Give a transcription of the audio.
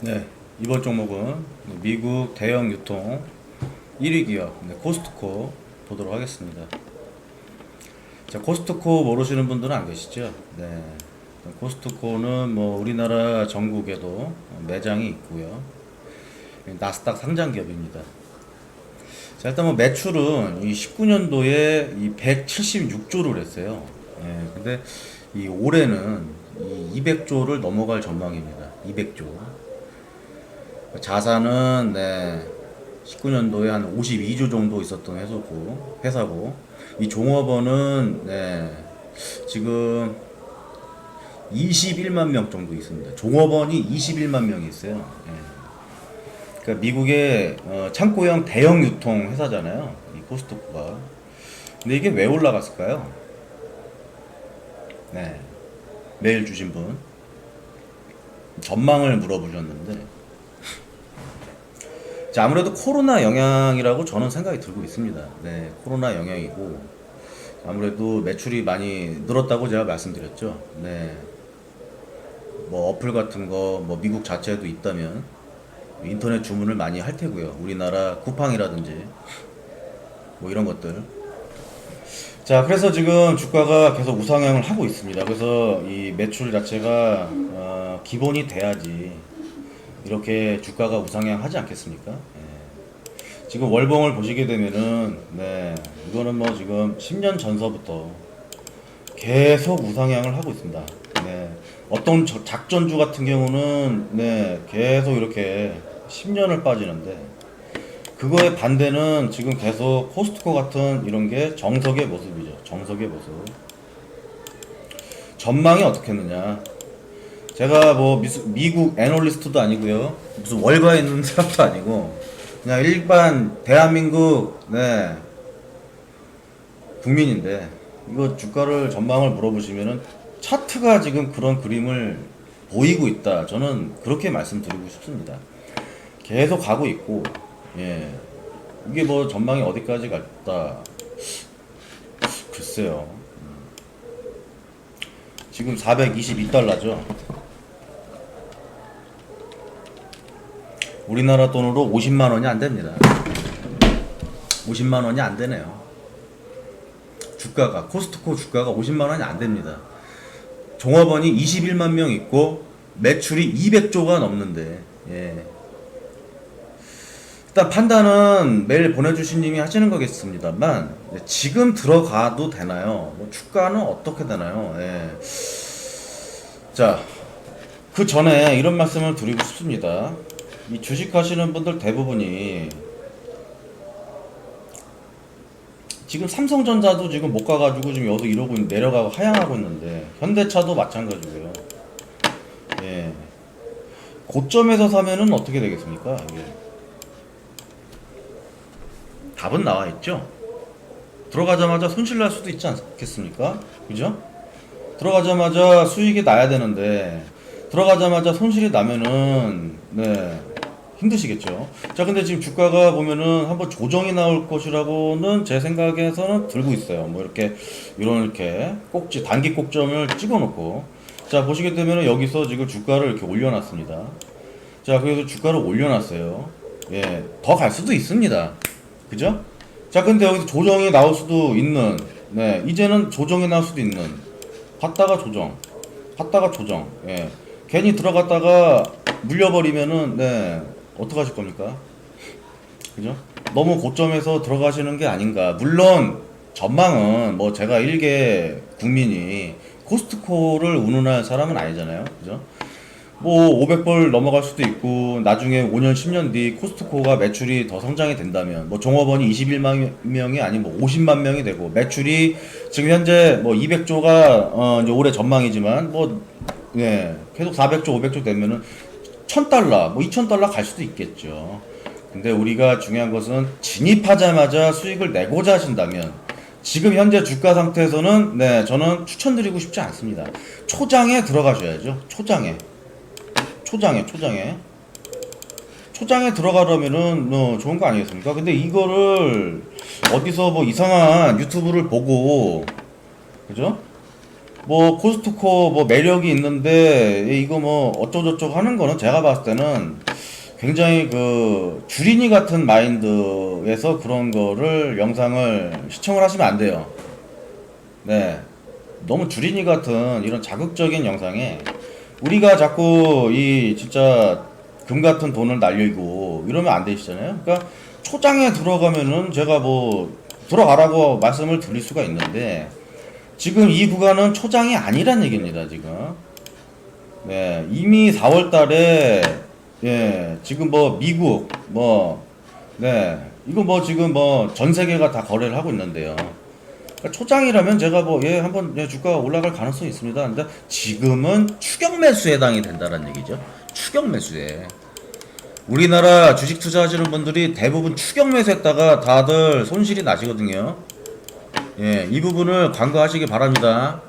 네, 이번 종목은 미국 대형 유통 1위 기업 네, 코스트코 보도록 하겠습니다. 자, 코스트코 모르시는 분들은 안 계시죠? 네. 코스트코는 뭐 우리나라 전국에도 매장이 있고요. 나스닥 상장 기업입니다. 자, 일단 뭐 매출은 이 19년도에 이 176조를 했어요. 예, 근데 이 올해는 이 200조를 넘어갈 전망입니다. 200조. 자산은 네 19년도에 한 52조 정도 있었던 회사고 회사고 이 종업원은 네 지금 21만 명 정도 있습니다. 종업원이 21만 명이 있어요. 예. 그러니까 미국의 어, 창고형 대형 유통 회사잖아요. 이 코스트코가. 근데 이게 왜 올라갔을까요? 네. 메일 주신 분 전망을 물어보셨는데 자, 아무래도 코로나 영향이라고 저는 생각이 들고 있습니다. 네, 코로나 영향이고 아무래도 매출이 많이 늘었다고 제가 말씀드렸죠. 네, 뭐 어플 같은 거 뭐 미국 자체에도 있다면 인터넷 주문을 많이 할 테고요. 우리나라 쿠팡이라든지 뭐 이런 것들. 자, 그래서 지금 주가가 계속 우상향을 하고 있습니다. 그래서 이 매출 자체가 어, 기본이 돼야지 이렇게 주가가 우상향하지 않겠습니까? 예. 지금 월봉을 보시게 되면은 네 이거는 뭐 지금 10년 전서부터 계속 우상향을 하고 있습니다. 네 어떤 저- 작전주 같은 경우는 네 계속 이렇게 10년을 빠지는데 그거의 반대는 지금 계속 코스트코 같은 이런 게 정석의 모습이죠. 정석의 모습. 전망이 어떻게 했느냐? 제가 뭐 미수, 미국 애널리스트도 아니고요. 무슨 월가에 있는 사람도 아니고 그냥 일반 대한민국 네 국민인데 이거 주가를 전망을 물어보시면은 차트가 지금 그런 그림을 보이고 있다. 저는 그렇게 말씀드리고 싶습니다. 계속 가고 있고 예 이게 뭐 전망이 어디까지 갈다 글쎄요. 음. 지금 422달러죠. 우리나라 돈으로 50만 원이 안 됩니다. 50만 원이 안 되네요. 주가가 코스트코 주가가 50만 원이 안 됩니다. 종업원이 21만 명 있고 매출이 200조가 넘는데 예. 일단 판단은 매일 보내주신 님이 하시는 거겠습니다만 네, 지금 들어가도 되나요? 뭐 주가는 어떻게 되나요? 예. 자, 그 전에 이런 말씀을 드리고 싶습니다. 이 주식 하시는 분들 대부분이 지금 삼성전자도 지금 못 가가지고 지금 여기서 이러고 있- 내려가고 하향하고 있는데 현대차도 마찬가지고요. 예. 고점에서 사면은 어떻게 되겠습니까? 이게. 답은 나와 있죠. 들어가자마자 손실 날 수도 있지 않겠습니까? 그죠? 들어가자마자 수익이 나야 되는데 들어가자마자 손실이 나면은 네 힘드시겠죠. 자 근데 지금 주가가 보면은 한번 조정이 나올 것이라고는 제 생각에서는 들고 있어요. 뭐 이렇게 이런 이렇게 꼭지 단기 꼭점을 찍어놓고 자 보시게 되면은 여기서 지금 주가를 이렇게 올려놨습니다. 자 그래서 주가를 올려놨어요. 예 더 갈 수도 있습니다. 그죠? 자 근데 여기서 조정이 나올 수도 있는 네 이제는 조정이 나올 수도 있는 갔다가 조정 갔다가 조정 예 괜히 들어갔다가 물려버리면은 네 어떡하실 겁니까? 그죠? 너무 고점에서 들어가시는 게 아닌가. 물론 전망은 뭐 제가 일개 국민이 코스트코를 운운할 사람은 아니잖아요. 그죠? 뭐 500불 넘어갈 수도 있고 나중에 5년 10년 뒤 코스트코가 매출이 더 성장이 된다면 뭐 종업원이 21만 명이 아닌 뭐 50만 명이 되고 매출이 지금 현재 뭐 200조가 어 이제 올해 전망이지만 뭐 예, 계속 400조 500조 되면은 1000달러 뭐 2000달러 갈 수도 있겠죠. 근데 우리가 중요한 것은 진입하자마자 수익을 내고자 하신다면 지금 현재 주가 상태에서는 네 저는 추천드리고 싶지 않습니다. 초장에 들어가셔야죠. 초장에. 초장에 초장에 초장에 들어가려면은 뭐 좋은 거 아니겠습니까? 근데 이거를 어디서 뭐 이상한 유튜브를 보고 그죠? 뭐 코스트코 뭐 매력이 있는데 이거 뭐 어쩌고저쩌고 하는 거는 제가 봤을 때는 굉장히 그 주린이 같은 마인드에서 그런 거를 영상을 시청을 하시면 안 돼요. 네. 너무 주린이 같은 이런 자극적인 영상에 우리가 자꾸 이 진짜 금 같은 돈을 날리고 이러면 안 되시잖아요. 그러니까 초장에 들어가면은 제가 뭐 들어가라고 말씀을 드릴 수가 있는데 지금 이 구간은 초장이 아니란 얘기입니다, 지금. 네, 이미 4월 달에 예, 지금 뭐 미국 뭐 네, 이거 뭐 지금 뭐 전 세계가 다 거래를 하고 있는데요. 그러니까 초장이라면 제가 뭐 예 한번 예, 주가가 올라갈 가능성이 있습니다. 근데 지금은 추격 매수에 해당이 된다는 얘기죠. 추격 매수에. 우리나라 주식 투자하시는 분들이 대부분 추격 매수했다가 다들 손실이 나시거든요. 예, 이 부분을 간과하시기 바랍니다.